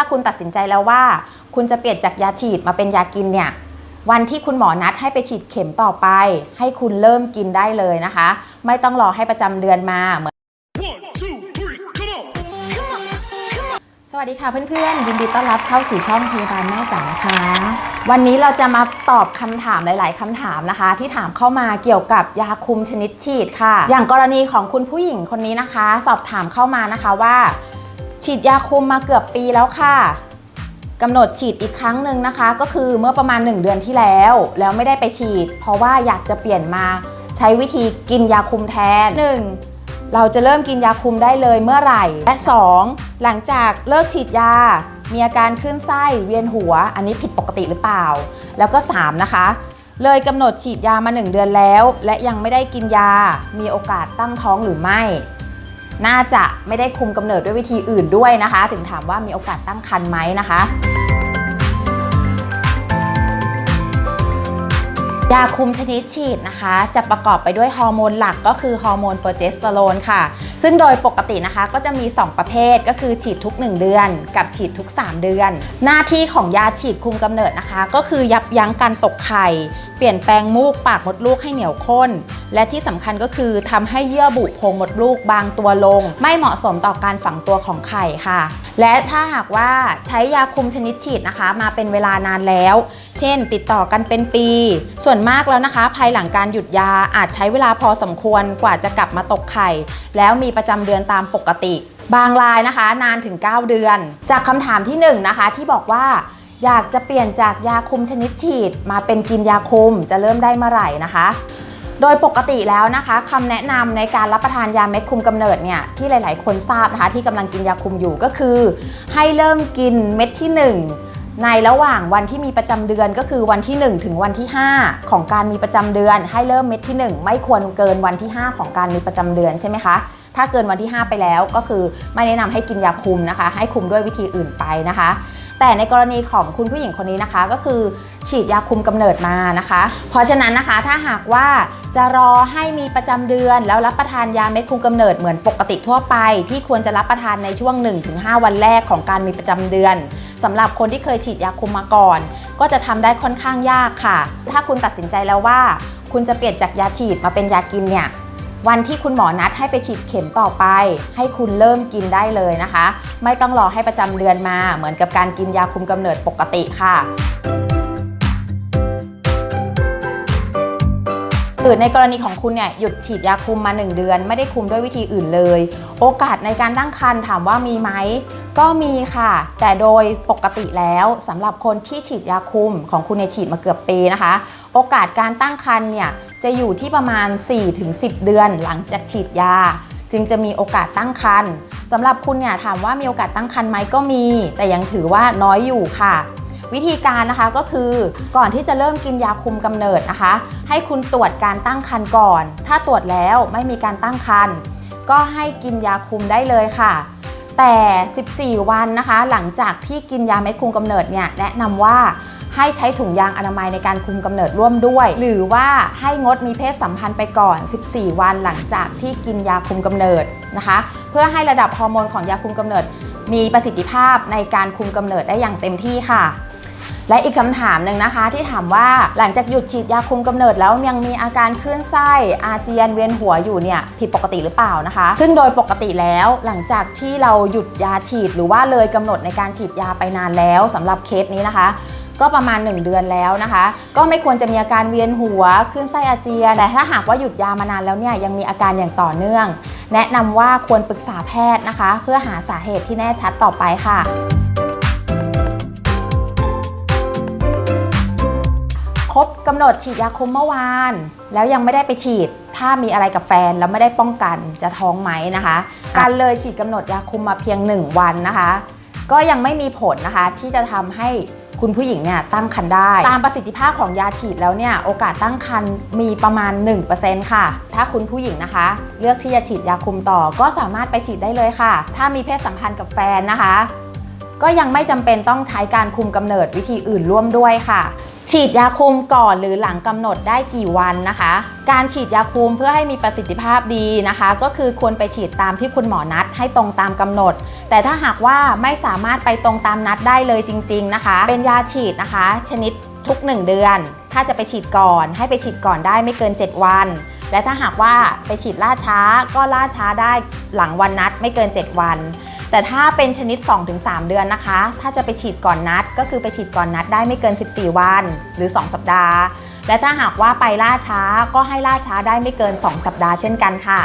ถ้าคุณตัดสินใจแล้วว่า คุณจะเปลี่ยนจากยาฉีดมาเป็นยากินเนี่ยวันที่คุณหมอนัดให้ไปฉีดเข็มต่อไป ให้คุณเริ่มกินได้เลยนะคะ ไม่ต้องรอให้ประจำเดือนมาเหมือน One, two, three, come on! สวัสดีค่ะเพื่อนๆ ยินดีต้อนรับเข้าสู่ช่องพยาบาลแม่จ๋านะคะ วันนี้เราจะมาตอบคำถามหลาย ๆคำถามนะคะ ที่ถามเข้ามาเกี่ยวกับยาคุมชนิดฉีดค่ะ อย่างกรณีของคุณผู้หญิงคนนี้นะคะ สอบถามเข้ามานะคะว่า ฉีดยาคุมมาเกือบปีแล้วค่ะกำหนดฉีดอีกครั้งหนึ่งนะคะ ก็คือเมื่อประมาณ 1 เดือนที่แล้ว แล้วไม่ได้ไปฉีด เพราะว่าอยากจะเปลี่ยนมาใช้วิธีกินยาคุมแทน 1. เราจะเริ่มกินยาคุมได้เลยเมื่อไหร่ และ 2. หลังจากเลิกฉีดยา มีอาการขึ้นไส้เวียนหัว อันนี้ผิดปกติหรือเปล่า แล้วก็ 3 นะคะ เลยกำหนดฉีดยามา 1 เดือนแล้ว และยังไม่ได้กินยา มีโอกาสตั้งท้องหรือไม่ น่าจะไม่ได้คุมกำเนิดด้วยวิธีอื่นด้วยนะคะ ถึงถามว่ามีโอกาสตั้งครรภ์ไหมนะคะ ยาคุมชนิดฉีดนะคะ จะประกอบไปด้วยฮอร์โมนหลักก็คือฮอร์โมนโปรเจสเตอโรนค่ะ ซึ่งโดยปกตินะคะก็จะมี 2 ประเภทก็คือฉีดทุก 1 เดือน กับฉีดทุก 3 เดือน หน้าที่ของยาฉีดคุมกำเนิดนะคะ ก็คือยับยั้งการตกไข่ เปลี่ยนแปลงมูกปากมดลูกให้เหนียวข้น และที่สำคัญก็คือทำให้เยื่อบุโพรงมดลูกบางตัวลง ไม่เหมาะสมต่อการฝังตัวของไข่ค่ะ และถ้าหากว่าใช้ยาคุมชนิดฉีดนะคะ มาเป็นเวลานานแล้ว เช่น ติดต่อกันเป็นปี ส่วนมากแล้วนะคะ ภายหลังการหยุดยาอาจใช้เวลาพอสมควรกว่าจะกลับมาตกไข่ แล้วมีประจำเดือนตามปกติ บางรายนะคะ นานถึง 9 เดือน จากคำถามที่1นะคะที่บอกว่าอยากจะเปลี่ยนจากยาคุมชนิดฉีด มาเป็นกินยาคุมจะเริ่มได้เมื่อไหร่นะคะ โดยปกติแล้วนะคะคำแนะนำในการรับประทานยาเม็ดคุมกำเนิดเนี่ยที่หลาย ๆ คนทราบนะคะที่กำลังกินยาคุมอยู่ก็คือ ให้เริ่มกินเม็ดที่ 1 ในระหว่างวันที่มีประจำเดือนก็คือวันที่ 1 ถึงวันที่ 5 ของการมีประจำเดือน ให้เริ่มเม็ดที่ 1 ไม่ควรเกินวันที่ 5 ของการมีประจำเดือนใช่ไหมคะถ้าเกินวันที่ 5 ไปแล้วก็คือไม่แนะนำให้กินยาคุมนะคะ ให้คุมด้วยวิธีอื่นไปนะคะ แต่ในกรณีของคุณผู้หญิงคนนี้นะคะก็คือฉีดยาคุมกำเนิดมานะคะ เพราะฉะนั้นนะคะถ้าหากว่าจะรอให้มีประจำเดือน แล้วรับประทานยาเม็ดคุมกำเนิดเหมือนปกติทั่วไป ที่ควรจะรับประทานในช่วง 1-5 วันแรกของการมีประจำเดือน สำหรับคนที่เคยฉีดยาคุมมาก่อน ก็จะทำได้ค่อนข้างยากค่ะ ถ้าคุณตัดสินใจแล้วว่า คุณจะเปลี่ยนจากยาฉีดมาเป็นยากินเนี่ยวันที่คุณหมอนัดให้ไปฉีดเข็มต่อไป ให้คุณเริ่มกินได้เลยนะคะ ไม่ต้องรอให้ประจำเดือนมาเหมือนกับการกินยาคุมกำเนิดปกติค่ะ หรือในกรณีของคุณเนี่ยหยุดฉีดยาคุมมา 1 เดือน ไม่ได้คุมด้วยวิธีอื่นเลย โอกาสในการตั้งครรภ์ถามว่ามีไหมก็มีค่ะ แต่โดยปกติแล้วสำหรับคนที่ฉีดยาคุมของคุณในฉีดมาเกือบปีนะคะ โอกาสการตั้งครรภ์เนี่ยจะอยู่ที่ประมาณ 4-10 เดือนหลังจากฉีดยา จึงจะมีโอกาสตั้งครรภ์สำหรับคุณเนี่ยถามว่ามีโอกาสตั้งครรภ์ไหมก็มี แต่ยังถือว่าน้อยอยู่ค่ะ วิธีการนะคะก็คือก่อนที่จะเริ่มกินยาคุมกำเนิดนะคะ ให้คุณตรวจการตั้งครรภ์ก่อน ถ้าตรวจแล้วไม่มีการตั้งครรภ์ก็ให้กินยาคุมได้เลยค่ะ แต่ 14 วันนะคะ หลังจากที่กินยาเม็ดคุมกำเนิดเนี่ยแนะนำว่าให้ใช้ถุงยางอนามัยในการคุมกำเนิดร่วมด้วย หรือว่าให้งดมีเพศสัมพันธ์ไปก่อน 14 วันหลังจากที่กินยาคุมกำเนิดนะคะ เพื่อให้ระดับฮอร์โมนของยาคุมกำเนิด มีประสิทธิภาพในการคุมกำเนิดได้อย่างเต็มที่ค่ะ และอีกคำถามหนึ่งนะคะ ที่ถามว่าหลังจากหยุดฉีดยาคุมกำเนิดแล้วยังมีอาการคลื่นไส้อาเจียนเวียนหัวอยู่เนี่ยผิดปกติหรือเปล่านะคะ ซึ่งโดยปกติแล้วหลังจากที่เราหยุดยาฉีดหรือว่าเลยกำหนดในการฉีดยาไปนานแล้วสำหรับเคสนี้นะคะก็ประมาณ 1 เดือนแล้วนะคะ ก็ไม่ควรจะมีอาการเวียนหัวคลื่นไส้อาเจียนแต่ถ้าหากว่าหยุดยามานานแล้วเนี่ยยังมีอาการอย่างต่อเนื่อง แนะนำว่าควรปรึกษาแพทย์นะคะ เพื่อหาสาเหตุที่แน่ชัดต่อไปค่ะ รบกำหนดฉีดยาคุมเมื่อวาน แล้วยังไม่ได้ไปฉีด ถ้ามีอะไรกับแฟนแล้วไม่ได้ป้องกันจะท้องไหมนะคะ การเลยฉีดกำหนดยาคุมมาเพียง 1 วันนะคะ ก็ยังไม่มีผลนะคะที่จะทำให้คุณผู้หญิงเนี่ยตั้งครรภ์ได้ ตามประสิทธิภาพของยาฉีดแล้วเนี่ยโอกาสตั้งครรภ์มีประมาณ 1%ค่ะ ถ้าคุณผู้หญิงนะคะ เลือกที่จะฉีดยาคุมต่อก็สามารถไปฉีดได้เลยค่ะ ถ้ามีเพศสัมพันธ์กับแฟนนะคะ ก็ยังไม่จำเป็นต้องใช้การคุมกำเนิดวิธีอื่นร่วมด้วยค่ะ ฉีดยาคุมก่อนหรือหลังกำหนดได้กี่วันนะคะ การฉีดยาคุมเพื่อให้มีประสิทธิภาพดีนะคะ ก็คือควรไปฉีดตามที่คุณหมอนัดให้ตรงตามกำหนด แต่ถ้าหากว่าไม่สามารถไปตรงตามนัดได้เลยจริง ๆนะคะ เป็นยาฉีดนะคะ ชนิดทุก 1 เดือน ถ้าจะไปฉีดก่อนให้ไปฉีดก่อนได้ไม่เกิน 7 วัน และถ้าหากว่าไปฉีดล่าช้าก็ล่าช้าได้หลังวันนัดไม่เกิน 7 วัน แต่ถ้าเป็นชนิด 2-3 เดือนนะคะ ถ้าจะไปฉีดก่อนนัด ก็คือไปฉีดก่อนนัดได้ไม่เกิน 14 วันหรือ 2 สัปดาห์ และถ้าหากว่าไปล่าช้าก็ให้ล่าช้าได้ไม่เกิน 2 สัปดาห์เช่นกันค่ะ